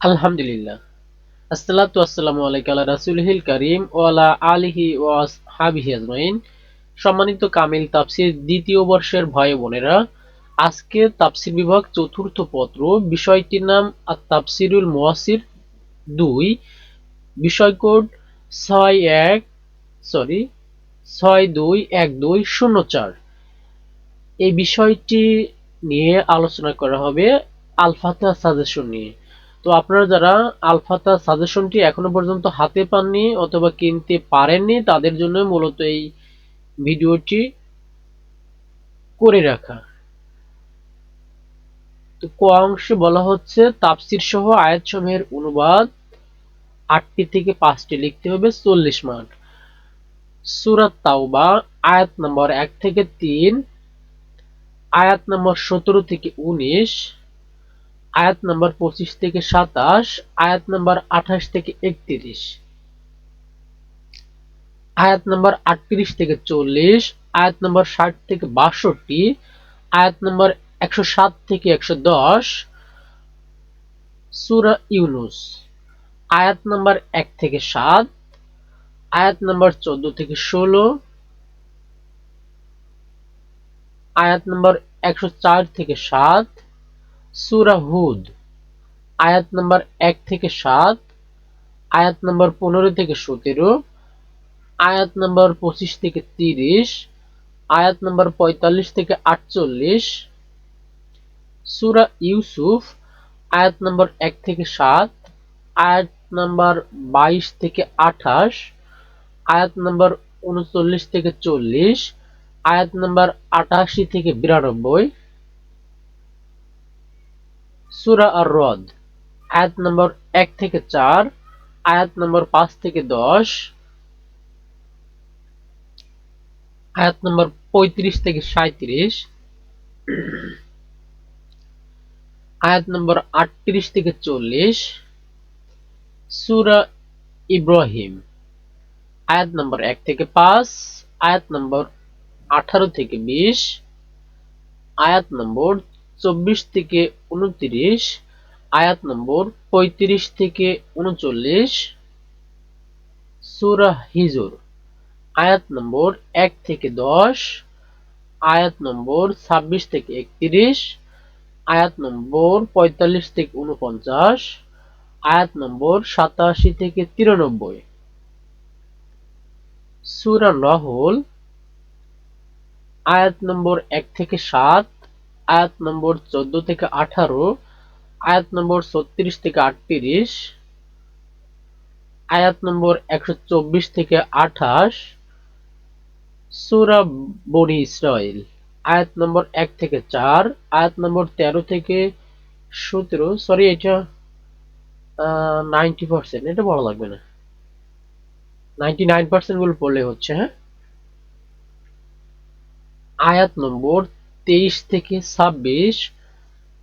আলহামদুলিল্লাহ। আসসালাতু আসসালামু আলাইকা আলা রাসূলিল কারীম ওয়া আলা আলিহি ওয়া আসহাবিহি আজমাইন। সম্মানিত কামিল তাফসীর দ্বিতীয় বর্ষের ভাই বোনেরা, আজকে তাফসীর বিভাগ চতুর্থ পত্র, বিষয়টির নাম আত-তাফসীরুল মুয়াসির দুই বিষয় কোড ছয় এক, সরি, ছয় দুই এক দুই শূন্য চার। এই বিষয়টি নিয়ে আলোচনা করা হবে আলফাতা সাজেশন নিয়ে। তো আপনারা যারা আলফাতা সাজেশনটি এখনও পর্যন্ত হাতে পাননি অথবা কিনতে পারেননি, তাদের জন্য মূলত এই ভিডিওটি করে রাখা। তো ক অংশে বলা হচ্ছে, তাফসির সহ আয়াত সমূহের অনুবাদ আটটি থেকে পাঁচটি লিখতে হবে, চল্লিশ মার্ক। সুরাত তাওবা, আয়াত নম্বর এক থেকে তিন, আয়াত নম্বর সতেরো থেকে উনিশ আয়াত নাম্বার পঁচিশ থেকে সাতাশ, আয়াত নাম্বার আঠাশ থেকে একত্রিশ, আয়াত নাম্বার আটত্রিশ থেকে চল্লিশ, আয়াত নাম্বার ষাট থেকে বাষট্টি, আয়াত নাম্বার একশো সাত থেকে একশো দশ, সুরা ইউনুস, আয়াত নাম্বার এক থেকে সাত, আয়াত নাম্বার চোদ্দ থেকে ষোলো, আয়াত নাম্বার একশো চার থেকে সাত সুরা হুদ, আয়াত নম্বর এক থেকে সাত, আয়াত নম্বর পনেরো থেকে সতেরো, আয়াত নম্বর পঁচিশ থেকে তিরিশ, আয়াত নম্বর পঁয়তাল্লিশ থেকে আটচল্লিশ, সুরা ইউসুফ, আয়াত নম্বর এক থেকে সাত, আয়াত নম্বর বাইশ থেকে আঠাশ, আয়াত নম্বর উনচল্লিশ থেকে চল্লিশ, আয়াত নম্বর আটাশি থেকে বিরানব্বই সুরা আর রদ আয়াত নম্বর এক থেকে চার, আয়াত নম্বর পাঁচ থেকে দশ, আয়াত নম্বর পঁয়ত্রিশ থেকে সাঁত্রিশ আয়াত নম্বর আটত্রিশ থেকে চল্লিশ, সুরা ইব্রাহিম, আয়াত নম্বর এক থেকে পাঁচ, আয়াত নম্বর আঠারো থেকে বিশ, আয়াত নম্বর চব্বিশ থেকে উনত্রিশ, আয়াত নম্বর পঁয়ত্রিশ থেকে উনচল্লিশ, সুরা হিজুর, আয়াত নম্বর এক থেকে দশ, আয়াত নম্বর ছাব্বিশ থেকে একত্রিশ, আয়াত নম্বর পঁয়তাল্লিশ থেকে উনপঞ্চাশ, আয়াত নম্বর সাতাশি থেকে তিরানব্বই। সুরা নহল, আয়াত নম্বর এক থেকে সাত আয়াত নম্বর চোদ্দ থেকে আঠারো, আয়াত নম্বর ছত্রিশ থেকে আটত্রিশ, আয়াত নম্বর একশো চব্বিশ থেকে আঠাশ, সুরা বনি ইসরায়েল আয়াত নম্বর এক থেকে চার, আয়াত নম্বর তেরো থেকে সতেরো সরি এটা নাইনটি পার্সেন্ট এটা বলা লাগবে না। নাইনটি নাইন পার্সেন্ট পড়লে হচ্ছে হ্যাঁ? আয়াত নম্বর তেইশ থেকে ছাব্বিশ,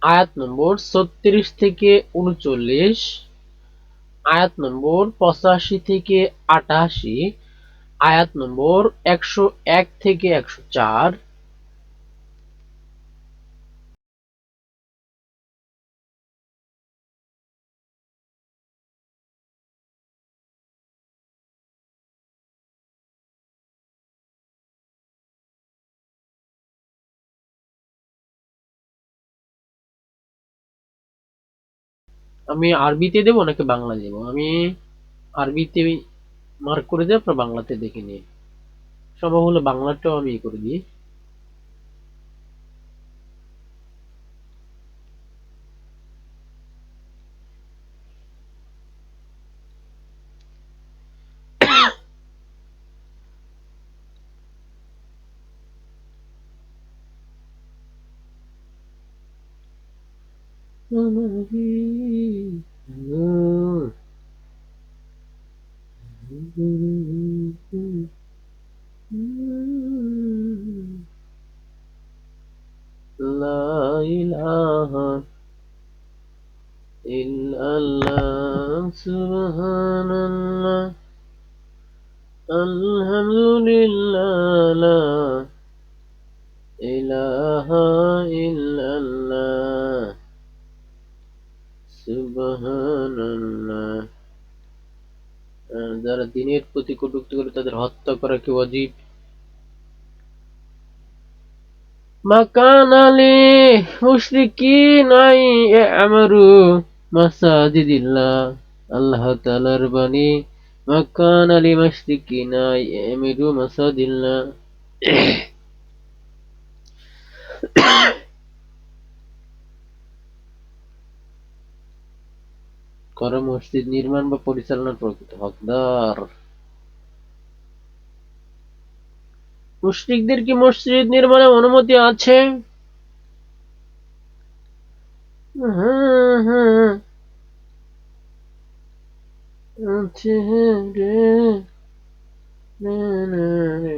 আয়াত নম্বর ছত্রিশ থেকে উনচল্লিশ, আয়াত নম্বর পঁচাশি থেকে আটাশি, আয়াত নম্বর একশো এক থেকে একশো চার আমি আরবিতে দেবো নাকি বাংলা দেবো? আমি আরবিতে মার্ক করে দিয়ে আপনার বাংলাতে দেখে নিয়ে সম্ভব হলে বাংলাটাও আমি করে দিই। لا যারা দিনের প্রতি কটূক্তি করে তাদের হত্যা করা কি অজীব মাকান আলী আই আমারু মাসাজিদিল্লাহ। আল্লাহ তাআলার বাণী, মাকান আলী মাসাজিদিল্লাহ। কর মসজিদ নির্মাণ বা পরিচালনার প্রকৃত হকদার মুশরিকদের কি মসজিদ নির্মাণের অনুমতি আছে হ্যাঁ, হ্যাঁ। আছে না, রে।